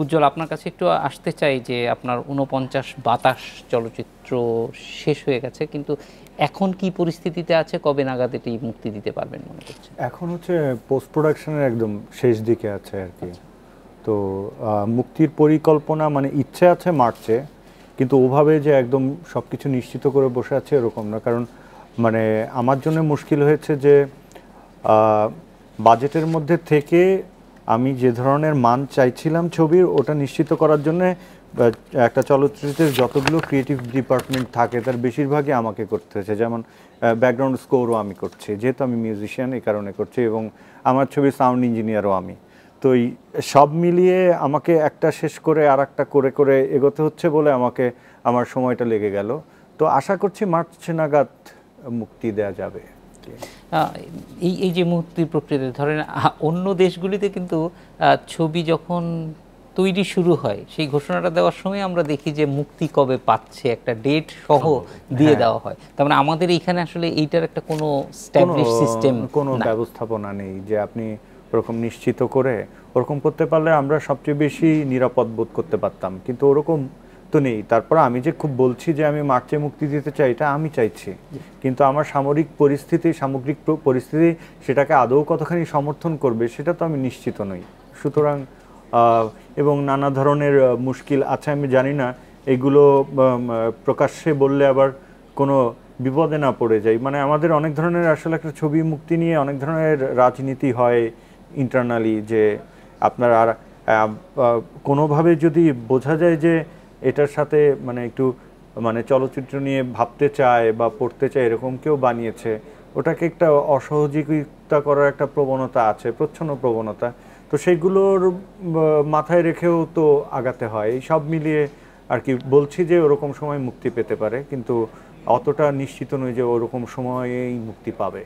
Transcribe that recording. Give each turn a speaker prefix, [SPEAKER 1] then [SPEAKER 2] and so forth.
[SPEAKER 1] উজ্জ্বল আপনার কাছে একটু আসতে চাই যে আপনার উনপঞ্চাশ বাতাস চলচ্চিত্র শেষ হয়ে গেছে কিন্তু এখন কি পরিস্থিতিতে আছে? কবে নাগাদ এটি মুক্তি দিতে পারবেন মনে করছেন?
[SPEAKER 2] এখন হচ্ছে পোস্ট প্রোডাকশনের একদম শেষ দিকে আছে আর কি। তো মুক্তির পরিকল্পনা মানে ইচ্ছে আছে মার্চে কিন্তু ওভাবে যে একদম সব কিছু নিশ্চিত করে বসে আছে এরকম না। কারণ মানে আমার জন্য মুশকিল হয়েছে যে বাজেটের মধ্যে থেকে আমি যে ধরনের মান চাইছিলাম ছবির, ওটা নিশ্চিত করার জন্য একটা চলচ্চিত্রের যতগুলো ক্রিয়েটিভ ডিপার্টমেন্ট থাকে, তার বেশিরভাগই আমাকে করতে হয়েছে যেমন ব্যাকগ্রাউন্ড স্কোরও আমি করছি। যেহেতু আমি মিউজিশিয়ান এই কারণে করছি, এবং আমার ছবির সাউন্ড ইঞ্জিনিয়ারও আমি। তো এই সব মিলিয়ে আমাকে একটা শেষ করে আর একটা করে করে এগোতে হচ্ছে বলে আমাকে, আমার সময়টা লেগে গেল। তো আশা করছি মার্চ নাগাদ মুক্তি দেওয়া যাবে।
[SPEAKER 1] এই এই যে মুক্তির প্রক্রিয়াতে ধরেন অন্য দেশগুলিতে কিন্তু ছবি যখন তৈরি শুরু হয় সেই ঘোষণাটা দেওয়ার সময় আমরা দেখি যে মুক্তি কবে পাচ্ছে একটা ডেট সহ দিয়ে দেওয়া হয়। তার মানে আমাদের এইখানে আসলে এইটার একটা কোনো স্ট্যাবলিশ সিস্টেম
[SPEAKER 2] কোনো ব্যবস্থাপনা নেই যে আপনি ওরকম নিশ্চিত করে ওরকম করতে পারলে আমরা সবচেয়ে বেশি নিরাপদ বোধ করতে পারতাম। কিন্তু ওরকম তো নেই। তারপর আমি যে খুব বলছি যে আমি মার্চে মুক্তি দিতে চাই এটা আমি চাইছি। কিন্তু আমার সামরিক পরিস্থিতি সামগ্রিক পরিস্থিতি সেটাকে আদৌ কতখানি সমর্থন করবে সেটা তো আমি নিশ্চিত নই। সুতরাং এবং নানা ধরনের মুশকিল আছে আমি জানি না। এগুলো প্রকাশ্যে বললে আবার কোনো বিপদে না পড়ে যাই মানে আমাদের অনেক ধরনের আসলে একটা ছবি মুক্তি নিয়ে অনেক ধরনের রাজনীতি হয় ইন্টারনালি যে আপনার আর কোনোভাবে যদি বোঝা যায় যে এটার সাথে মানে একটু মানে চলচ্চিত্র নিয়ে ভাবতে চায় বা পড়তে চায় এরকম কেউ বানিয়েছে, ওটাকে একটা অসহযোগিতা করার একটা প্রবণতা আছে, প্রচ্ছন্ন প্রবণতা। তো সেইগুলোর মাথায় রেখেও তো আগাতে হয়। এই সব মিলিয়ে আর কি বলছি যে ওরকম সময় মুক্তি পেতে পারে, কিন্তু অতটা নিশ্চিত নই যে ওরকম সময়েই মুক্তি পাবে।